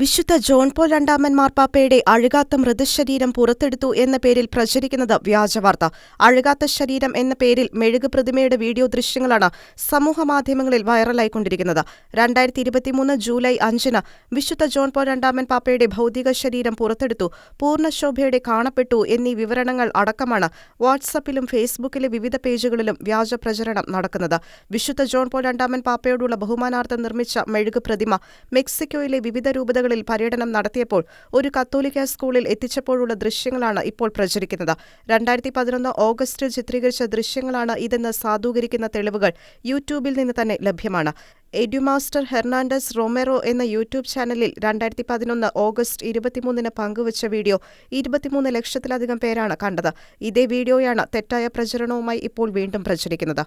വിശുദ്ധ John Paul രണ്ടാമൻ മാർപ്പാപ്പയുടെ അഴുകാത്ത മൃതശരീരം പുറത്തെടുത്തു എന്ന പേരിൽ പ്രചരിക്കുന്നത് വ്യാജവാർത്ത. അഴുകാത്ത ശരീരം എന്ന പേരിൽ മെഴുക് പ്രതിമയുടെ വീഡിയോ ദൃശ്യങ്ങളാണ് സമൂഹമാധ്യമങ്ങളിൽ വൈറലായിക്കൊണ്ടിരിക്കുന്നത്. രണ്ടായിരത്തി ഇരുപത്തിമൂന്ന് ജൂലൈ അഞ്ചിന് വിശുദ്ധ ജോൺ പോൾ രണ്ടാമൻ പാപ്പയുടെ ഭൗതിക ശരീരം പുറത്തെടുത്തു പൂർണശോഭയുടെ കാണപ്പെട്ടു എന്നീ വിവരണങ്ങൾ അടക്കമാണ് വാട്സപ്പിലും ഫേസ്ബുക്കിലെ വിവിധ പേജുകളിലും വ്യാജ പ്രചരണം നടക്കുന്നത്. വിശുദ്ധ ജോൺ പോൾ രണ്ടാമൻ പാപ്പയോടുള്ള ബഹുമാനാർത്ഥം നിർമ്മിച്ച മെഴുക് പ്രതിമ മെക്സിക്കോയിലെ വിവിധ രൂപതകളിൽ പര്യടനം നടത്തിയപ്പോൾ ഒരു കത്തോലിക്ക സ്കൂളിൽ എത്തിച്ചപ്പോഴുള്ള ദൃശ്യങ്ങളാണ് ഇപ്പോൾ പ്രചരിക്കുന്നത്. രണ്ടായിരത്തി പതിനൊന്ന് ഓഗസ്റ്റിൽ ചിത്രീകരിച്ച ദൃശ്യങ്ങളാണ് ഇതെന്ന് സാധൂകരിക്കുന്ന തെളിവുകൾ യൂട്യൂബിൽ നിന്ന് തന്നെ ലഭ്യമാണ്. എഡ്യുമാസ്റ്റർ ഹെർണാണ്ടസ് റൊമേറോ എന്ന യൂട്യൂബ് ചാനലിൽ രണ്ടായിരത്തി പതിനൊന്ന് ഓഗസ്റ്റ് ഇരുപത്തിമൂന്നിന് പങ്കുവച്ച വീഡിയോ ഇരുപത്തിമൂന്ന് ലക്ഷത്തിലധികം പേരാണ് കണ്ടത്. ഇതേ വീഡിയോയാണ് തെറ്റായ പ്രചരണവുമായി ഇപ്പോൾ വീണ്ടും പ്രചരിക്കുന്നത്.